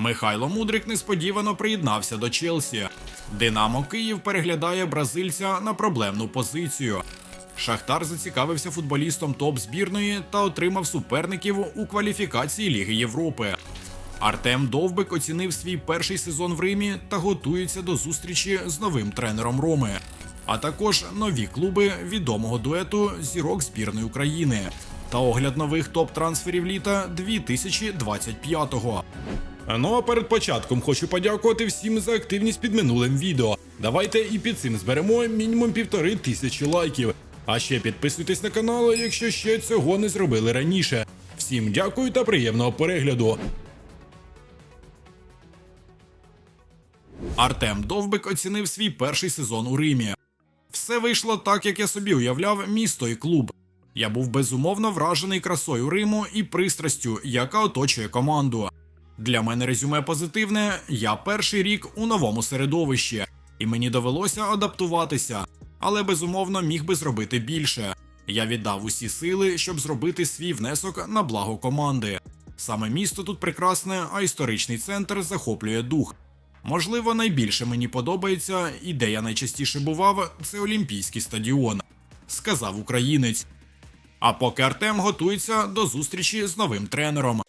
Михайло Мудрик несподівано приєднався до Челсі. Динамо Київ переглядає бразильця на проблемну позицію. Шахтар зацікавився футболістом топ збірної та отримав суперників у кваліфікації Ліги Європи. Артем Довбик оцінив свій перший сезон в Римі та готується до зустрічі з новим тренером Роми, а також нові клуби відомого дуету зірок збірної України та огляд нових топ-трансферів літа 2025-го. Ну а перед початком хочу подякувати всім за активність під минулим відео. Давайте і під цим зберемо мінімум півтори тисячі лайків. А ще підписуйтесь на канал, якщо ще цього не зробили раніше. Всім дякую та приємного перегляду. Артем Довбик оцінив свій перший сезон у Римі. Все вийшло так, як я собі уявляв місто і клуб. Я був безумовно вражений красою Риму і пристрастю, яка оточує команду. Для мене резюме позитивне. Я перший рік у новому середовищі, і мені довелося адаптуватися, але безумовно міг би зробити більше. Я віддав усі сили, щоб зробити свій внесок на благо команди. Саме місто тут прекрасне, а історичний центр захоплює дух. Можливо, найбільше мені подобається, і де я найчастіше бував, це Олімпійський стадіон, сказав українець. А поки Артем готується до зустрічі з новим тренером.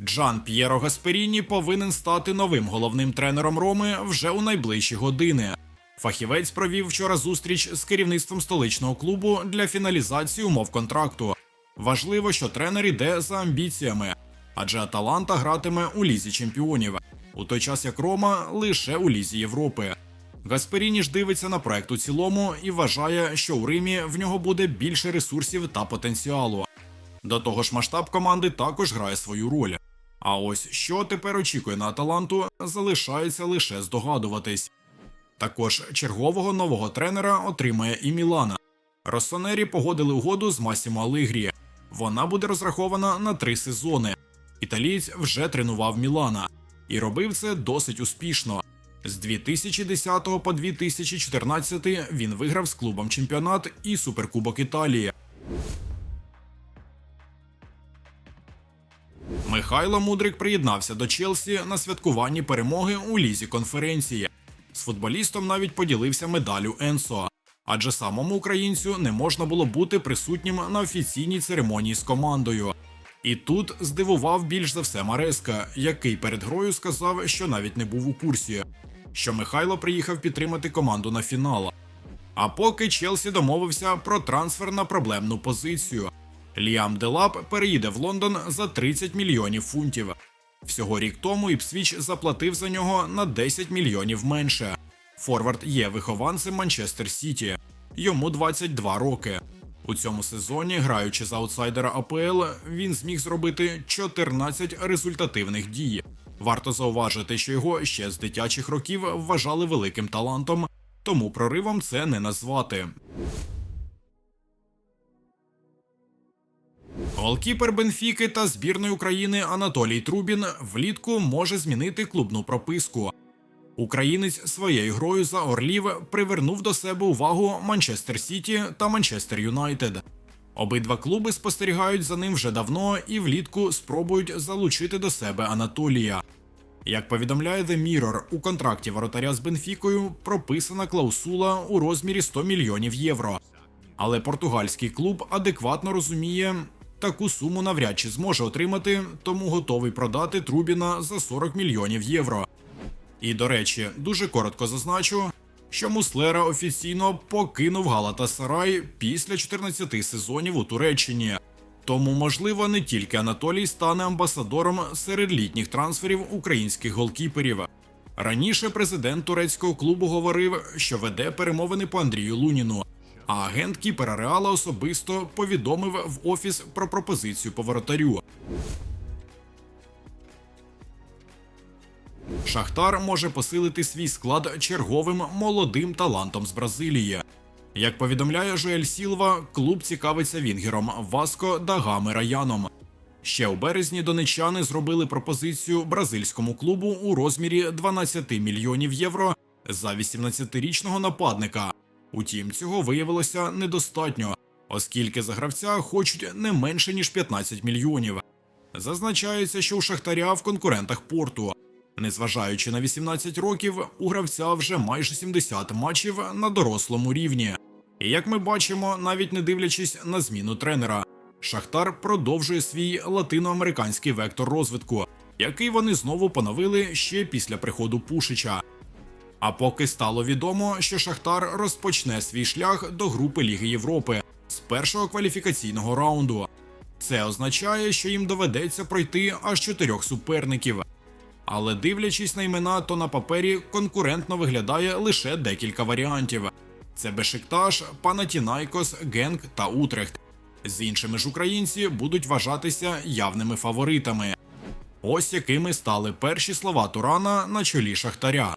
Джан П'єро Гасперіні повинен стати новим головним тренером Роми вже у найближчі години. Фахівець провів вчора зустріч з керівництвом столичного клубу для фіналізації умов контракту. Важливо, що тренер іде за амбіціями, адже Аталанта гратиме у лізі чемпіонів, у той час як Рома лише у лізі Європи. Гасперіні ж дивиться на проект у цілому і вважає, що у Римі в нього буде більше ресурсів та потенціалу. До того ж, масштаб команди також грає свою роль. А ось що тепер очікує на Аталанту, залишається лише здогадуватись. Також чергового нового тренера отримає і Мілана. Росонері погодили угоду з Масімо Алигрі. Вона буде розрахована на три сезони. Італієць вже тренував Мілана і робив це досить успішно. З 2010 по 2014 він виграв з клубом чемпіонат і суперкубок Італії. Михайло Мудрик приєднався до Челсі на святкуванні перемоги у лізі конференції. З футболістом навіть поділився медаллю Енсо, адже самому українцю не можна було бути присутнім на офіційній церемонії з командою. І тут здивував більш за все Мареска, який перед грою сказав, що навіть не був у курсі, що Михайло приїхав підтримати команду на фінал. А поки Челсі домовився про трансфер на проблемну позицію. Ліам Делап переїде в Лондон за 30 мільйонів фунтів. Всього рік тому Іпсвіч заплатив за нього на 10 мільйонів менше. Форвард є вихованцем Манчестер Сіті. Йому 22 роки. У цьому сезоні, граючи за аутсайдера АПЛ, він зміг зробити 14 результативних дій. Варто зауважити, що його ще з дитячих років вважали великим талантом, тому проривом це не назвати. Голкіпер Бенфіки та збірної України Анатолій Трубін влітку може змінити клубну прописку. Українець своєю грою за Орлів привернув до себе увагу Манчестер Сіті та Манчестер Юнайтед. Обидва клуби спостерігають за ним вже давно і влітку спробують залучити до себе Анатолія. Як повідомляє The Mirror, у контракті воротаря з Бенфікою прописана клаусула у розмірі 100 мільйонів євро. Але португальський клуб адекватно розуміє, таку суму навряд чи зможе отримати, тому готовий продати Трубіна за 40 мільйонів євро. І до речі, дуже коротко зазначу, що Муслера офіційно покинув Галатасарай після 14 сезонів у Туреччині. Тому, можливо, не тільки Анатолій стане амбасадором серед літніх трансферів українських голкіперів. Раніше президент турецького клубу говорив, що веде перемовини по Андрію Луніну. А агент кіпера Реала особисто повідомив в офіс про пропозицію по воротарю. Шахтар може посилити свій склад черговим молодим талантом з Бразилії. Як повідомляє Жоель Сілва, клуб цікавиться вінгером Васко Дагами Раяном. Ще у березні донечани зробили пропозицію бразильському клубу у розмірі 12 мільйонів євро за 18-річного нападника. Утім, цього виявилося недостатньо, оскільки за гравця хочуть не менше ніж 15 мільйонів. Зазначається, що у Шахтаря в конкурентах порту. Незважаючи на 18 років, у гравця вже майже 70 матчів на дорослому рівні. І як ми бачимо, навіть не дивлячись на зміну тренера, Шахтар продовжує свій латиноамериканський вектор розвитку, який вони знову поновили ще після приходу Пушича. А поки стало відомо, що Шахтар розпочне свій шлях до групи Ліги Європи з першого кваліфікаційного раунду. Це означає, що їм доведеться пройти аж чотирьох суперників. Але дивлячись на імена, то на папері конкурентно виглядає лише декілька варіантів: це Бешикташ, Панатінайкос, Генк та Утрехт. З іншими ж українці будуть вважатися явними фаворитами. Ось якими стали перші слова Турана на чолі Шахтаря.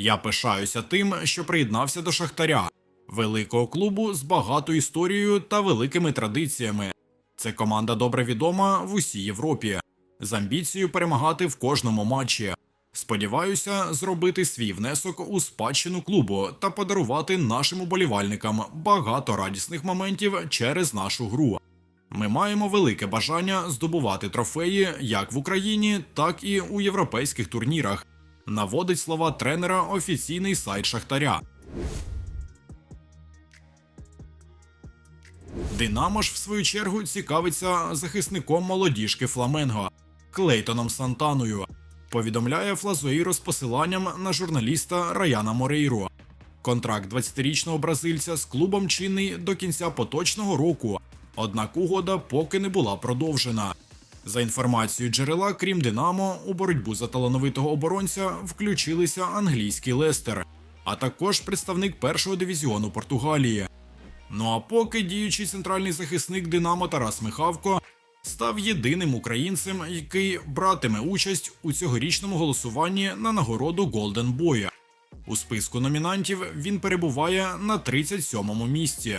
Я пишаюся тим, що приєднався до Шахтаря, великого клубу з багатою історією та великими традиціями. Це команда добре відома в усій Європі, з амбіцією перемагати в кожному матчі. Сподіваюся, зробити свій внесок у спадщину клубу та подарувати нашим уболівальникам багато радісних моментів через нашу гру. Ми маємо велике бажання здобувати трофеї як в Україні, так і у європейських турнірах. Наводить слова тренера офіційний сайт Шахтаря. Динамо ж в свою чергу цікавиться захисником молодіжки Фламенго Клейтоном Сантаною. Повідомляє Флазоїро з посиланням на журналіста Раяна Морейро. Контракт 20-річного бразильця з клубом чинний до кінця поточного року, однак угода поки не була продовжена. За інформацією джерела, крім Динамо, у боротьбу за талановитого оборонця включилися англійський Лестер, а також представник першого дивізіону Португалії. Ну а поки діючий центральний захисник Динамо Тарас Михавко став єдиним українцем, який братиме участь у цьогорічному голосуванні на нагороду Голден Боя. У списку номінантів він перебуває на 37-му місці.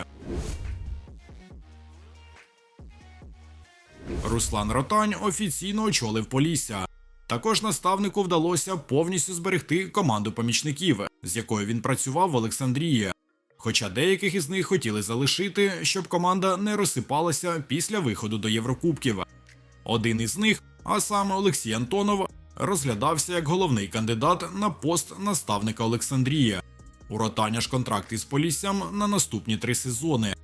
Руслан Ротань офіційно очолив Полісся. Також наставнику вдалося повністю зберегти команду помічників, з якою він працював в Олександрії. Хоча деяких із них хотіли залишити, щоб команда не розсипалася після виходу до Єврокубків. Один із них, а саме Олексій Антонов, розглядався як головний кандидат на пост наставника Олександрії. У Ротаня ж контракт із Поліссям на наступні три сезони.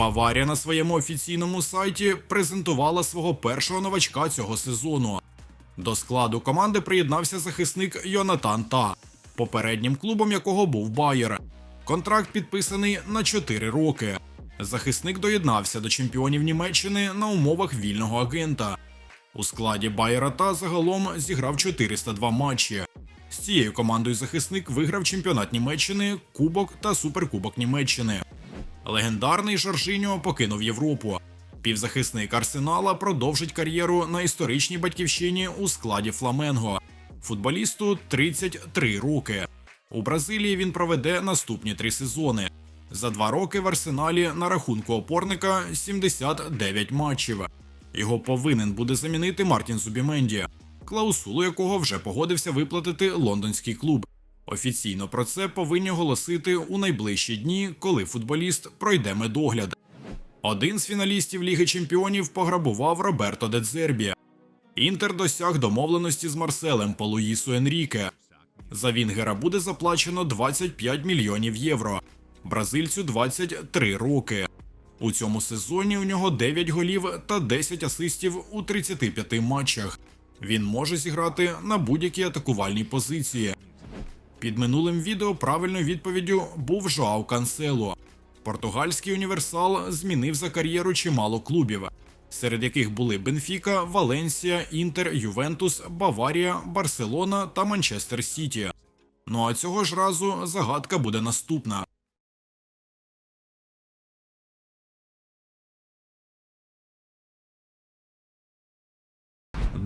Баварія на своєму офіційному сайті презентувала свого першого новачка цього сезону. До складу команди приєднався захисник Йонатан Та, попереднім клубом якого був Байер. Контракт підписаний на 4 роки. Захисник доєднався до чемпіонів Німеччини на умовах вільного агента. У складі Байера та загалом зіграв 402 матчі. З цією командою захисник виграв чемпіонат Німеччини, Кубок та Суперкубок Німеччини. Легендарний Жоржиньо покинув Європу. Півзахисник Арсенала продовжить кар'єру на історичній батьківщині у складі Фламенго. Футболісту 33 роки. У Бразилії він проведе наступні три сезони. За два роки в арсеналі на рахунку опорника 79 матчів. Його повинен буде замінити Мартін Зубіменді, клаусулу якого вже погодився виплатити лондонський клуб. Офіційно про це повинні оголосити у найближчі дні, коли футболіст пройде медогляд. Один з фіналістів Ліги Чемпіонів пограбував Роберто Дедзербі. Інтер досяг домовленості з Марселем по Луїсу Енріке. За Вінгера буде заплачено 25 мільйонів євро, бразильцю 23 роки. У цьому сезоні у нього 9 голів та 10 асистів у 35 матчах. Він може зіграти на будь-якій атакувальній позиції. Під минулим відео правильною відповіддю був Жоау Кансело. Португальський універсал змінив за кар'єру чимало клубів, серед яких були Бенфіка, Валенсія, Інтер, Ювентус, Баварія, Барселона та Манчестер Сіті. Ну а цього ж разу загадка буде наступна.